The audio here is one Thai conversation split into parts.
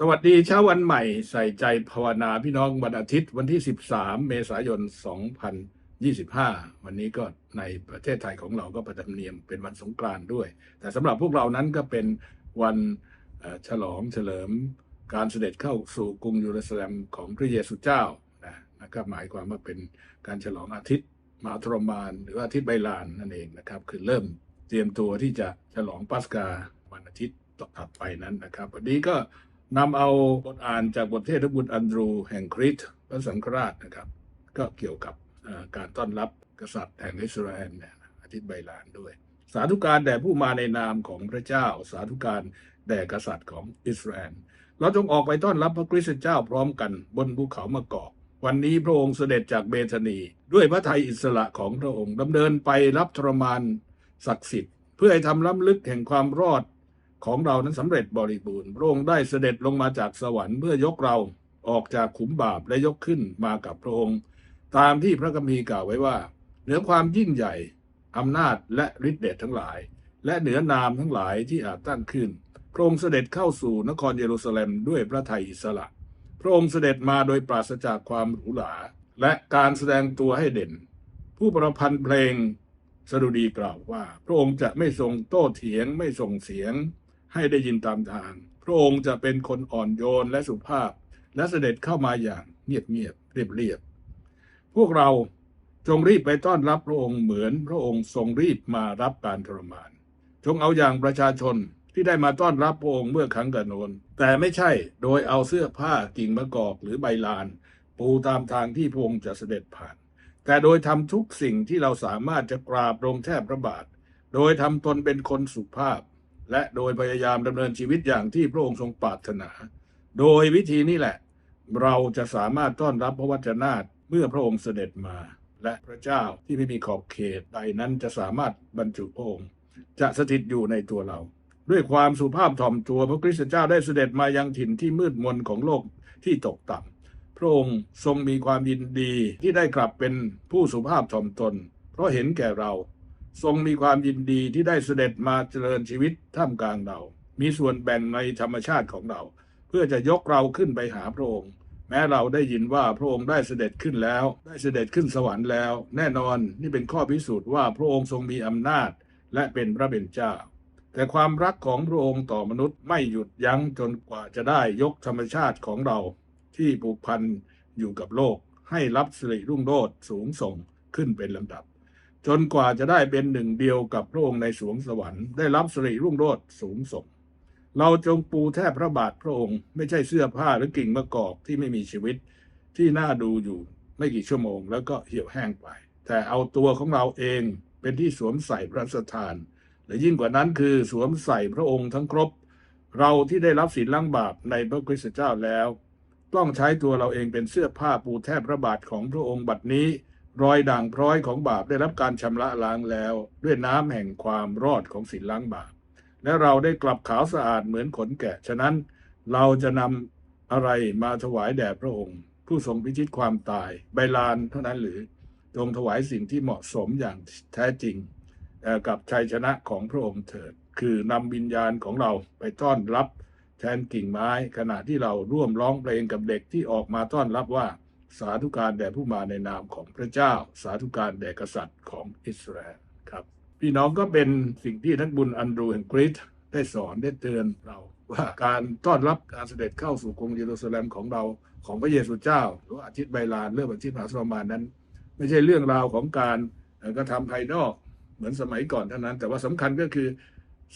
สวัสดีเช้าวันใหม่ใส่ใจภาวนาพี่น้องวันอาทิตย์วันที่ 13 เมษายน 2025 วันนี้ก็ในประเทศไทยของเราก็ประจำเนียมเป็นวันสงกรานต์ด้วย แต่สำหรับพวกเรานั้นก็เป็นวันฉลองเฉลิมการเสด็จเข้าสู่กรุงเยรูซาเล็มของพระเยซูเจ้านะนะครับหมายความว่าเป็นการฉลองอาทิตย์มาทรมาน หรือว่าอาทิตย์ใบลานนั่นเองนะครับ คือเริ่มเตรียมตัวที่จะฉลองปัสกาวันอาทิตย์ต่อถัดไปนั้นนะครับ วันนี้ก็ นำเอาบทอ่านจากบทเทศน์บุตรอันดรูแห่งคริสต์พระสังฆราชนะครับ ก็เกี่ยวกับการต้อนรับกษัตริย์แห่งอิสราเอลเนี่ยอาทิตย์ใบลานด้วย สาธุการแด่ผู้มาในนามของพระเจ้า สาธุการแด่กษัตริย์ของอิสราเอลเราจงออกไปต้อนรับพระคริสต์เจ้าพร้อมกันบนภูเขามะกอกวันนี้พระองค์เสด็จจากเบธานี ด้วยพระทัยอิสระของพระองค์ดำเนินไปรับทรมานศักดิ์สิทธิ์ เพื่อให้ทำล้ำลึกแห่งความรอด ของเรานั้นสำเร็จบริบูรณ์พระองค์ได้เสด็จลงมาจากสวรรค์เพื่อยกเราออกจากขุมบาปและยกขึ้นมากับพระองค์ ตามที่พระคัมภีร์กล่าวไว้ว่า เหนือความยิ่งใหญ่อำนาจและฤทธิเดชทั้งหลาย และเหนือนามทั้งหลายที่อาจตั้งขึ้น พระองค์เสด็จเข้าสู่นครเยรูซาเล็มด้วยพระทัยอิสระ พระองค์เสด็จมาโดยปราศจากความหรูหราและการแสดงตัวให้เด่น ผู้ประพันธ์เพลงสดุดีกล่าวว่า พระองค์จะไม่ทรงโต้เถียงไม่ส่งเสียง ให้ได้ยินตามทาง พระองค์จะเป็นคนอ่อนโยนและสุภาพ และเสด็จเข้ามาอย่างเงียบๆเรียบๆพวกเราจงรีบไปต้อนรับพระองค์เหมือนพระองค์ทรงรีบมารับการทรมาน จงเอาอย่างประชาชนที่ได้มาต้อนรับพระองค์เมื่อครั้งกระโนน แต่ไม่ใช่โดยเอาเสื้อผ้ากิ่งมะกอกหรือใบลาน ปูตามทางที่พระองค์จะเสด็จผ่าน แต่โดยทำทุกสิ่งที่เราสามารถจะกราบลงแทบพระบาท โดยทำตนเป็นคนสุภาพ และโดยพยายามดำเนินชีวิตอย่างที่พระองค์ทรงปรารถนา โดยวิธีนี้แหละ เราจะสามารถต้อนรับพระวจนะเมื่อพระองค์เสด็จมา และพระเจ้าที่ไม่มีขอบเขตใดนั้นจะสามารถบรรจุพระองค์จะสถิตอยู่ในตัวเรา ด้วยความสุภาพถ่อมตัวพระคริสตเจ้าได้เสด็จมายังถิ่นที่มืดมนของโลกที่ตกต่ำพระองค์ทรงมีความยินดีที่ได้กลับเป็นผู้สุภาพถ่อมตน เพราะเห็นแก่เรา ทรงมีความยินดีที่ได้เสด็จมาเจริญชีวิตท่ามกลางเรา มีส่วนแบ่งในธรรมชาติของเรา เพื่อจะยกเราขึ้นไปหาพระองค์ แม้เราได้ยินว่าพระองค์ได้เสด็จขึ้นแล้ว ได้เสด็จขึ้นสวรรค์แล้ว แน่นอนนี่เป็นข้อพิสูจน์ว่าพระองค์ทรงมีอำนาจ และเป็นพระเป็นเจ้า แต่ความรักของพระองค์ต่อมนุษย์ไม่หยุดยั้งจนกว่าจะได้ยกธรรมชาติของเรา ที่ผูกพันอยู่กับโลก ให้รับสิริรุ่งโรจน์สูงส่งขึ้นเป็นลำดับ จนกว่าจะได้เป็นหนึ่งเดียวกับพระองค์ในสวงสวรรค์ได้รับสิริรุ่งโรจน์สูงส่งเราจงปูแทบพระบาทพระองค์ ไม่ใช่เสื้อผ้าหรือกิ่งมะกอกที่ไม่มีชีวิตที่น่าดูอยู่ไม่กี่ชั่วโมงแล้วก็เหี่ยวแห้งไป แต่เอาตัวของเราเองเป็นที่สวมใส่พระสถาน และยิ่งกว่านั้นคือสวมใส่พระองค์ทั้งครบ เราที่ได้รับศีลล้างบาปในพระคริสต์เจ้าแล้ว ต้องใช้ตัวเราเองเป็นเสื้อผ้าปูแทบพระบาทของพระองค์บัดนี้ รอยด่างพร้อยของบาปได้รับการชำระล้างแล้ว ด้วยน้ำแห่งความรอดของศีลล้างบาป และเราได้กลับขาวสะอาดเหมือนขนแกะ ฉะนั้นเราจะนำอะไรมาถวายแด่พระองค์ ผู้ทรงพิชิตความตาย ใบลานเท่านั้นหรือจงถวายสิ่งที่เหมาะสมอย่างแท้จริงเอ่กับชัยชนะของพระองค์เถิด คือนำวิญญาณของเราไปต้อนรับแทนกิ่งไม้ ขณะที่เราร่วมร้องเพลงกับเด็กที่ออกมาต้อนรับว่า สาธุการแด่ผู้มาในนามของพระเจ้า สาธุการแด่กษัตริย์ของอิสราเอลครับพี่น้องก็เป็นสิ่งที่ท่านบุญอันดรูแห่งกรีซได้สอนได้เตือนเราว่าการต้อนรับการเสด็จเข้าสู่กรุงเยรูซาเล็มของเราของพระเยซูเจ้า หรืออาทิตย์ใบลานเรื่องอาทิตย์มหาสมานนั้น ไม่ใช่เรื่องราวของการกระทำภายนอกเหมือนสมัยก่อนเท่านั้น แต่ว่าสำคัญก็คือ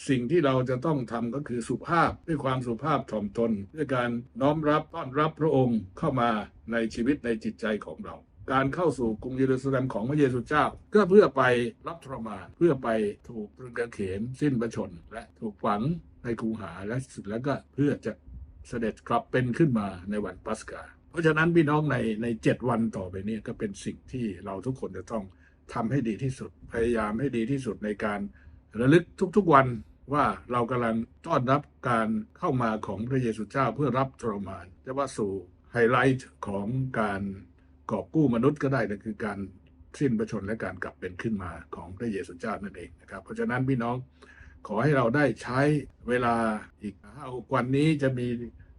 สิ่งที่เราจะต้องทำก็คือสุภาพด้วยความสุภาพถ่อมตนด้วยการน้อมรับต้อนรับพระองค์เข้ามาในชีวิตในจิตใจของเรา การเข้าสู่กรุงเยรูซาเล็มของพระเยซูเจ้า ก็เพื่อไปรับทรมานเพื่อไปถูกตรึงกางเขนสิ้นพระชน และถูกฝังในคูหาและสุดแล้วก็เพื่อจะเสด็จกลับเป็นขึ้นมาในวันปัสกา เพราะฉะนั้นพี่น้องในในเจ็ดวันต่อไปนี้ก็เป็นสิ่งที่เราทุกคนจะต้องทำให้ดีที่สุด พยายามให้ดีที่สุดในการ ระลึกทุกๆวันว่าเรากำลังต้อนรับการเข้ามาของพระเยซูเจ้าเพื่อรับทรมานจะว่าสู่ไฮไลท์ของการกอบกู้มนุษย์ก็ได้นะคือการสิ้นพระชนและการกลับเป็นขึ้นมาของพระเยซูเจ้านั่นเองนะครับ เพราะฉะนั้นพี่น้องขอให้เราได้ใช้เวลาอีกห้าวันนี้จะมี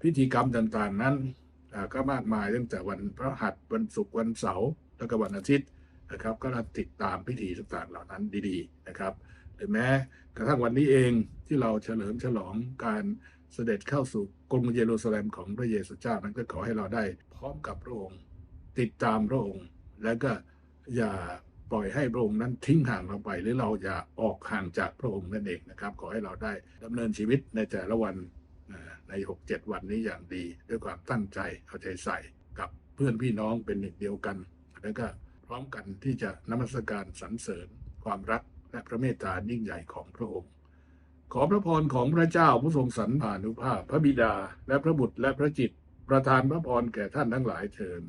พิธีกรรมต่างๆ นั้นก็มากมายตั้งแต่วันพระหัสวันศุกร์วันเสาร์แล้วก็วันอาทิตย์นะครับ ก็ติดตามพิธีต่างๆเหล่านั้นดี ๆ นะครับ หรือแม้กระทั่งวันนี้เองที่เราเฉลิมฉลองการเสด็จเข้าสู่กรุงเยรูซาเล็มของพระเยซูเจ้านั้นก็ขอให้เราได้พร้อมกับพระองค์ ติดตามพระองค์ แล้วก็อย่าปล่อยให้พระองค์นั้นทิ้งห่างเราไป หรือเราอย่าออกห่างจากพระองค์นั่นเองนะครับ ขอให้เราได้ดำเนินชีวิตในแต่ละวันในหกเจ็ดวันนี้อย่างดี ด้วยความตั้งใจเอาใจใส่กับเพื่อนพี่น้องเป็นหนึ่งเดียวกัน แล้วก็พร้อมกันที่จะนมัสการสรรเสริญความรัก และพระเมตตายิ่งใหญ่ของพระองค์ ขอพระพรของพระเจ้าผู้ทรงสรรพานุภาพ พระบิดาและพระบุตรและพระจิต ประทานพระพรแก่ท่านทั้งหลายเชิญ